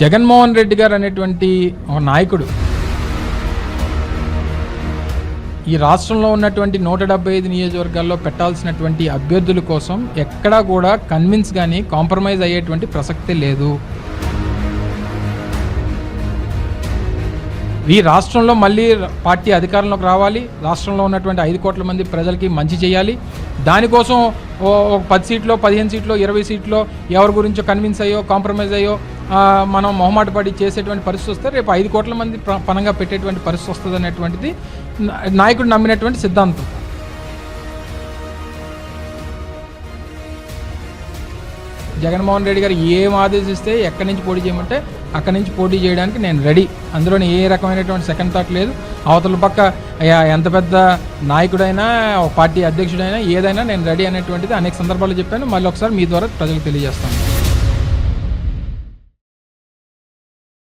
జగన్మోహన్ రెడ్డి గారు అనేటువంటి ఒక నాయకుడు ఈ రాష్ట్రంలో ఉన్నటువంటి నూట డెబ్బై ఐదు నియోజకవర్గాల్లో పెట్టాల్సినటువంటి అభ్యర్థుల కోసం ఎక్కడా కూడా కన్విన్స్ కానీ కాంప్రమైజ్ అయ్యేటువంటి ప్రసక్తే లేదు. ఈ రాష్ట్రంలో మళ్ళీ పార్టీ అధికారంలోకి రావాలి. రాష్ట్రంలో ఉన్నటువంటి ఐదు కోట్ల మంది ప్రజలకి మంచి చేయాలి. దానికోసం ఒక పది సీట్లో పదిహేను సీట్లో ఇరవై సీట్లో ఎవరి గురించో కన్విన్స్ అయ్యో కాంప్రమైజ్ అయ్యో మనం మొహమాట పడి చేసేటువంటి పరిస్థితి వస్తే రేపు ఐదు కోట్ల మంది పనంగా పెట్టేటువంటి పరిస్థితి వస్తుంది అనేటువంటిది నాయకుడు నమ్మినటువంటి సిద్ధాంతం. జగన్మోహన్ రెడ్డి గారు ఏం ఆదేశిస్తే ఎక్కడి నుంచి పోటీ చేయమంటే అక్కడి నుంచి పోటీ చేయడానికి నేను రెడీ. అందులోని ఏ రకమైనటువంటి సెకండ్ థాట్ లేదు. అవతల పక్క ఎంత పెద్ద నాయకుడైనా పార్టీ అధ్యక్షుడైనా ఏదైనా నేను రెడీ అనేటువంటిది అనేక సందర్భాల్లో చెప్పాను. మళ్ళీ ఒకసారి మీ ద్వారా ప్రజలకు తెలియజేస్తాను.